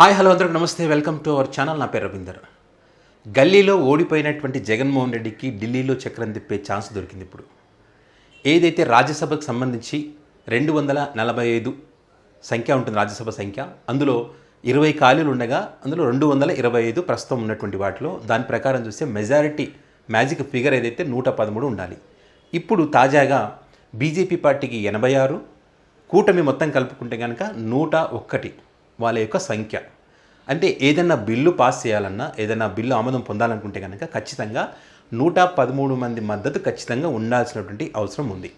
Hi hello అందరికి నమస్తే. Welcome to our channel. నా పేరు రవీందర్. గల్లీలో ఓడిపోయినటువంటి జగన్మోహన్ రెడ్డికి ఢిల్లీలో చక్రం తిప్పే ఛాన్స్ దొరికింది ఇప్పుడు. ఏదైతే రాజ్యసభకు సంబంధించి రెండు వందల నలభై ఐదు సంఖ్య ఉంటుంది రాజ్యసభ సంఖ్య అందులో ఇరవై ఖాళీలు ఉండగా అందులో రెండు వందల ఇరవై ఐదు ప్రస్తుతం ఉన్నటువంటి వాటిలో దాని ప్రకారం చూస్తే మెజారిటీ మ్యాజిక్ ఫిగర్ ఏదైతే నూట పదమూడు ఉండాలి. ఇప్పుడు తాజాగా బీజేపీ పార్టీకి ఎనభై ఆరు కూటమి మొత్తం కలుపుకుంటే కనుక నూట ఒక్కటి. వాళ్ళ యొక్క సంఖ్య. అంటే ఏదైనా బిల్లు పాస్ చేయాలన్నా ఏదైనా బిల్లు ఆమోదం పొందాలనుకుంటే కనుక ఖచ్చితంగా నూట పదమూడు మంది మద్దతు ఖచ్చితంగా ఉండాల్సినటువంటి అవసరం ఉంది.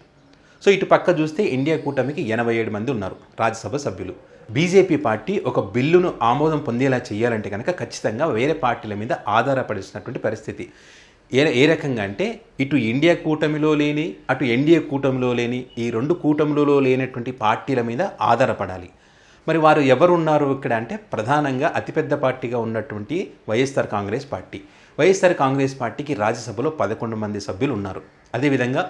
సో ఇటు పక్క చూస్తే ఇండియా కూటమికి ఎనభై ఏడు మంది ఉన్నారు రాజ్యసభ సభ్యులు. బీజేపీ పార్టీ ఒక బిల్లును ఆమోదం పొందేలా చేయాలంటే కనుక ఖచ్చితంగా వేరే పార్టీల మీద ఆధారపడాల్సినటువంటి పరిస్థితి. ఏ ఏ రకంగా అంటే ఇటు ఇండియా కూటమిలో లేని అటు ఎన్డీఏ కూటమిలో లేని ఈ రెండు కూటమిలలో లేనటువంటి పార్టీల మీద ఆధారపడాలి. మరి వారు ఎవరు ఉన్నారు ఇక్కడ అంటే ప్రధానంగా అతిపెద్ద పార్టీగా ఉన్నటువంటి వైఎస్ఆర్ కాంగ్రెస్ పార్టీ. వైఎస్ఆర్ కాంగ్రెస్ పార్టీకి రాజ్యసభలో పదకొండు మంది సభ్యులు ఉన్నారు. అదేవిధంగా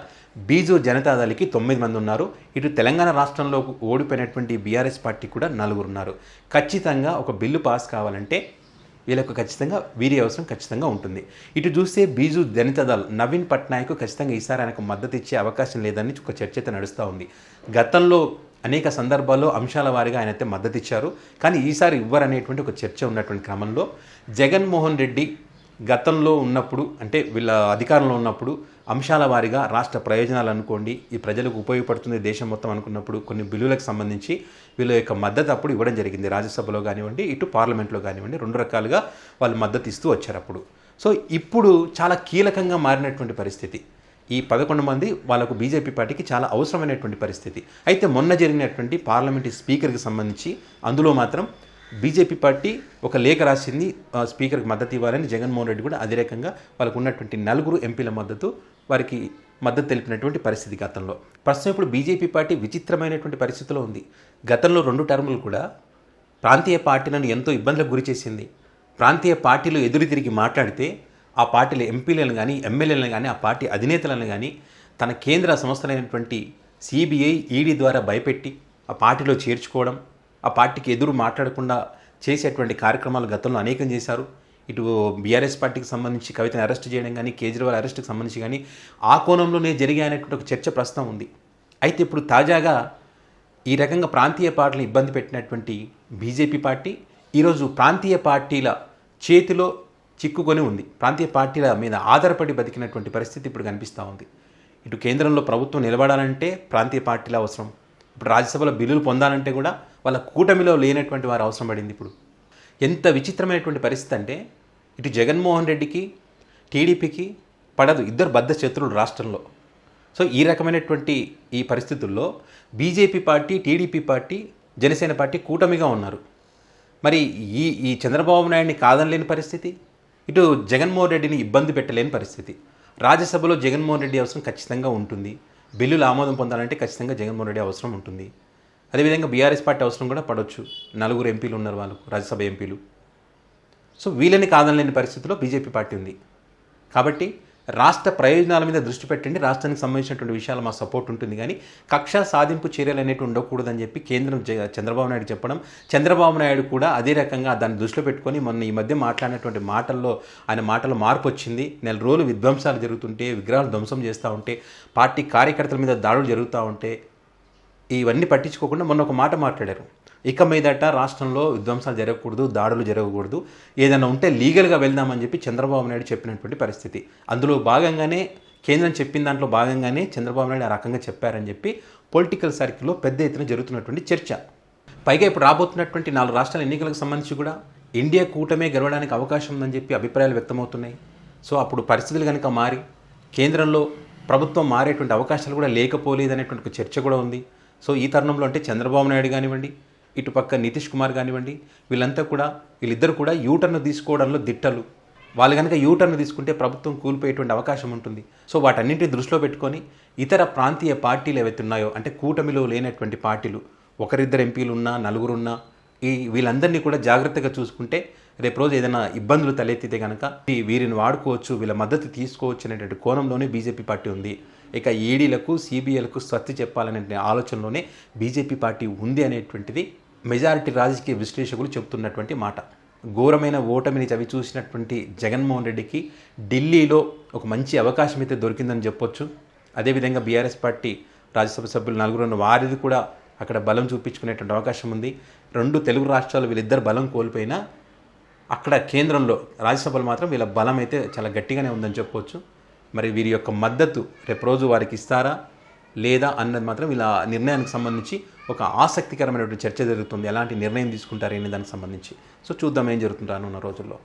బీజూ జనతాదళికి తొమ్మిది మంది ఉన్నారు. ఇటు తెలంగాణ రాష్ట్రంలో ఓడిపోయినటువంటి బీఆర్ఎస్ పార్టీ కూడా నలుగురు ఉన్నారు. ఖచ్చితంగా ఒక బిల్లు పాస్ కావాలంటే వీళ్ళకు ఖచ్చితంగా వీరి అవసరం ఖచ్చితంగా ఉంటుంది. ఇటు చూస్తే బీజు జనతాదళ్ నవీన్ పట్నాయక్ ఖచ్చితంగా ఈసారి ఆయనకు మద్దతు ఇచ్చే అవకాశం లేదని ఒక చర్చ అయితే నడుస్తూ ఉంది. గతంలో అనేక సందర్భాల్లో అంశాల వారిగా ఆయన అయితే మద్దతు ఇచ్చారు కానీ ఈసారి ఇవ్వరనేటువంటి ఒక చర్చ ఉన్నటువంటి క్రమంలో జగన్మోహన్ రెడ్డి గతంలో ఉన్నప్పుడు అంటే వీళ్ళ అధికారంలో ఉన్నప్పుడు అంశాల వారీగా రాష్ట్ర ప్రయోజనాలు అనుకోండి ఈ ప్రజలకు ఉపయోగపడుతుంది దేశం మొత్తం అనుకున్నప్పుడు కొన్ని బిల్లులకు సంబంధించి వీళ్ళ యొక్క మద్దతు అప్పుడు ఇవ్వడం జరిగింది. రాజ్యసభలో కానివ్వండి ఇటు పార్లమెంట్లో కానివ్వండి రెండు రకాలుగా వాళ్ళు మద్దతు ఇస్తూ వచ్చారు అప్పుడు. సో ఇప్పుడు చాలా కీలకంగా మారినటువంటి పరిస్థితి. ఈ పదకొండు మంది వాళ్ళకు బీజేపీ పార్టీకి చాలా అవసరమైనటువంటి పరిస్థితి. అయితే మొన్న జరిగినటువంటి పార్లమెంటు స్పీకర్కి సంబంధించి అందులో మాత్రం బీజేపీ పార్టీ ఒక లేఖ రాసింది స్పీకర్కి మద్దతు ఇవ్వాలని జగన్మోహన్ రెడ్డి కూడా అదే వాళ్ళకు ఉన్నటువంటి నలుగురు ఎంపీల మద్దతు వారికి మద్దతు తెలిపినటువంటి పరిస్థితి గతంలో. ప్రస్తుతం ఇప్పుడు బీజేపీ పార్టీ విచిత్రమైనటువంటి పరిస్థితిలో ఉంది. గతంలో రెండు టర్ములు కూడా ప్రాంతీయ పార్టీలను ఎంతో ఇబ్బందులకు గురి చేసింది. ప్రాంతీయ పార్టీలు ఎదురు తిరిగి మాట్లాడితే ఆ పార్టీల ఎంపీలను కానీ ఎమ్మెల్యేలను కానీ ఆ పార్టీ అధినేతలను కానీ తన కేంద్ర సంస్థలైనటువంటి సిబిఐ ఈడీ ద్వారా భయపెట్టి ఆ పార్టీలో చేర్చుకోవడం ఆ పార్టీకి ఎదురు మాట్లాడకుండా చేసేటువంటి కార్యక్రమాలు గతంలో అనేకం చేశారు. ఇటు బీఆర్ఎస్ పార్టీకి సంబంధించి కవితను అరెస్ట్ చేయడం కానీ కేజ్రీవాల్ అరెస్ట్కి సంబంధించి కానీ ఆ కోణంలోనే జరిగాయనేటువంటి ఒక చర్చ ప్రస్తుతం ఉంది. అయితే ఇప్పుడు తాజాగా ఈ రకంగా ప్రాంతీయ పార్టీలు ఇబ్బంది పెట్టినటువంటి బీజేపీ పార్టీ ఈరోజు ప్రాంతీయ పార్టీల చేతిలో చిక్కుకొని ఉంది. ప్రాంతీయ పార్టీల మీద ఆధారపడి బతికినటువంటి పరిస్థితి ఇప్పుడు కనిపిస్తూ ఉంది. ఇటు కేంద్రంలో ప్రభుత్వం నిలబడాలంటే ప్రాంతీయ పార్టీల అవసరం. ఇప్పుడు రాజ్యసభలో బిల్లులు పొందాలంటే కూడా వాళ్ళ కూటమిలో లేనటువంటి వారు అవసరం పడింది ఇప్పుడు. ఎంత విచిత్రమైనటువంటి పరిస్థితి అంటే ఇటు జగన్మోహన్ రెడ్డికి టీడీపీకి పడదు. ఇద్దరు బద్ద శత్రువులు రాష్ట్రంలో. సో ఈ రకమైనటువంటి ఈ పరిస్థితుల్లో BJP party TDP party Janasena party కూటమిగా ఉన్నారు. మరి ఈ ఈ చంద్రబాబు నాయుడిని కాదనలేని పరిస్థితి? ఇటు జగన్మోహన్ రెడ్డిని ఇబ్బంది పెట్టలేని పరిస్థితి. రాజ్యసభలో జగన్మోహన్ రెడ్డి అవసరం ఖచ్చితంగా ఉంటుంది. బిల్లులు ఆమోదం పొందాలంటే ఖచ్చితంగా జగన్మోహన్ రెడ్డి అవసరం ఉంటుంది. అదేవిధంగా బీఆర్ఎస్ పార్టీ అవసరం కూడా పడవచ్చు నలుగురు ఎంపీలు ఉన్నారు వాళ్ళకు రాజ్యసభ ఎంపీలు. సో వీళ్ళని కాదనలేని పరిస్థితిలో బీజేపీ పార్టీ ఉంది. కాబట్టి రాష్ట్ర ప్రయోజనాల మీద దృష్టి పెట్టండి. రాష్ట్రానికి సంబంధించినటువంటి విషయాలు మా సపోర్ట్ ఉంటుంది. కానీ కక్ష సాధింపు చర్యలు అనేవి ఉండకూడదని చెప్పి కేంద్రం జ- చంద్రబాబు నాయుడు చెప్పడం. చంద్రబాబు నాయుడు కూడా అదే రకంగా దాన్ని దృష్టిలో పెట్టుకొని మొన్న ఈ మధ్య మాట్లాడినటువంటి మాటల్లో ఆయన మాటల్లో మార్పు వచ్చింది. నెల రోజులు విధ్వంసాలు జరుగుతుంటే విగ్రహాలు ధ్వంసం చేస్తూ ఉంటే పార్టీ కార్యకర్తల మీద దాడులు జరుగుతూ ఉంటే ఇవన్నీ పట్టించుకోకుండా మొన్న ఒక మాట మాట్లాడారు. ఇక మీదట రాష్ట్రంలో విధ్వంసాలు జరగకూడదు దాడులు జరగకూడదు. ఏదైనా ఉంటే లీగల్గా వెళ్దామని చెప్పి చంద్రబాబు నాయుడు చెప్పినటువంటి పరిస్థితి. అందులో భాగంగానే కేంద్రం చెప్పిన దాంట్లో భాగంగానే చంద్రబాబు నాయుడు ఆ రకంగా చెప్పారని చెప్పి పొలిటికల్ సర్కిల్లో పెద్ద ఎత్తున జరుగుతున్నటువంటి చర్చ. పైగా ఇప్పుడు రాబోతున్నటువంటి నాలుగు రాష్ట్రాల ఎన్నికలకు సంబంధించి కూడా ఇండియా కూటమే గెలవడానికి అవకాశం ఉందని చెప్పి అభిప్రాయాలు వ్యక్తమవుతున్నాయి. సో అప్పుడు పరిస్థితులు కనుక మారి కేంద్రంలో ప్రభుత్వం మారేటువంటి అవకాశాలు కూడా లేకపోలేదనేటువంటి అనేటువంటి చర్చ కూడా ఉంది. సో ఈ తరుణంలో అంటే చంద్రబాబు నాయుడు కానివ్వండి ఇటుపక్క నితీష్ కుమార్ కానివ్వండి వీళ్ళంతా కూడా వీళ్ళిద్దరు కూడా యూటర్న్ తీసుకోవడంలో దిట్టలు. వాళ్ళు కనుక యూటర్న్ తీసుకుంటే ప్రభుత్వం కూలిపోయేటువంటి అవకాశం ఉంటుంది. సో వాటన్నింటిని దృష్టిలో పెట్టుకొని ఇతర ప్రాంతీయ పార్టీలు ఏవైతే ఉన్నాయో అంటే కూటమిలో లేనటువంటి పార్టీలు ఒకరిద్దరు ఎంపీలు ఉన్నా నలుగురున్నా ఈ వీళ్ళందరినీ కూడా జాగ్రత్తగా చూసుకుంటే రేపు రోజు ఏదైనా ఇబ్బందులు తలెత్తితే కనుక వీరిని వాడుకోవచ్చు వీళ్ళ మద్దతు తీసుకోవచ్చు అనేటువంటి కోణంలోనే బీజేపీ పార్టీ ఉంది. ఇక ఈడీలకు సిబిఐలకు స్వస్తి చెప్పాలనే ఆలోచనలోనే బీజేపీ పార్టీ ఉంది అనేటువంటిది మెజారిటీ రాజకీయ విశ్లేషకులు చెబుతున్నటువంటి మాట. ఘోరమైన ఓటమిని చవి చూసినటువంటి జగన్మోహన్ రెడ్డికి ఢిల్లీలో ఒక మంచి అవకాశం అయితే దొరికిందని చెప్పొచ్చు. అదేవిధంగా బీఆర్ఎస్ పార్టీ రాజ్యసభ సభ్యులు నలుగురు ఉన్న వారిది కూడా అక్కడ బలం చూపించుకునేటువంటి అవకాశం ఉంది. రెండు తెలుగు రాష్ట్రాలు వీళ్ళిద్దరు బలం కోల్పోయినా అక్కడ కేంద్రంలో రాజ్యసభలో మాత్రం వీళ్ళ బలం అయితే చాలా గట్టిగానే ఉందని చెప్పొచ్చు. మరి వీరి యొక్క మద్దతు రేపు రోజు వారికి ఇస్తారా? లేదా అన్నది మాత్రం ఇలా నిర్ణయానికి సంబంధించి ఒక ఆసక్తికరమైనటువంటి చర్చ జరుగుతుంది. ఎలాంటి నిర్ణయం తీసుకుంటారు అనే దానికి సంబంధించి. సో చూద్దాం ఏం జరుగుతుంటాను ఉన్న రోజుల్లో.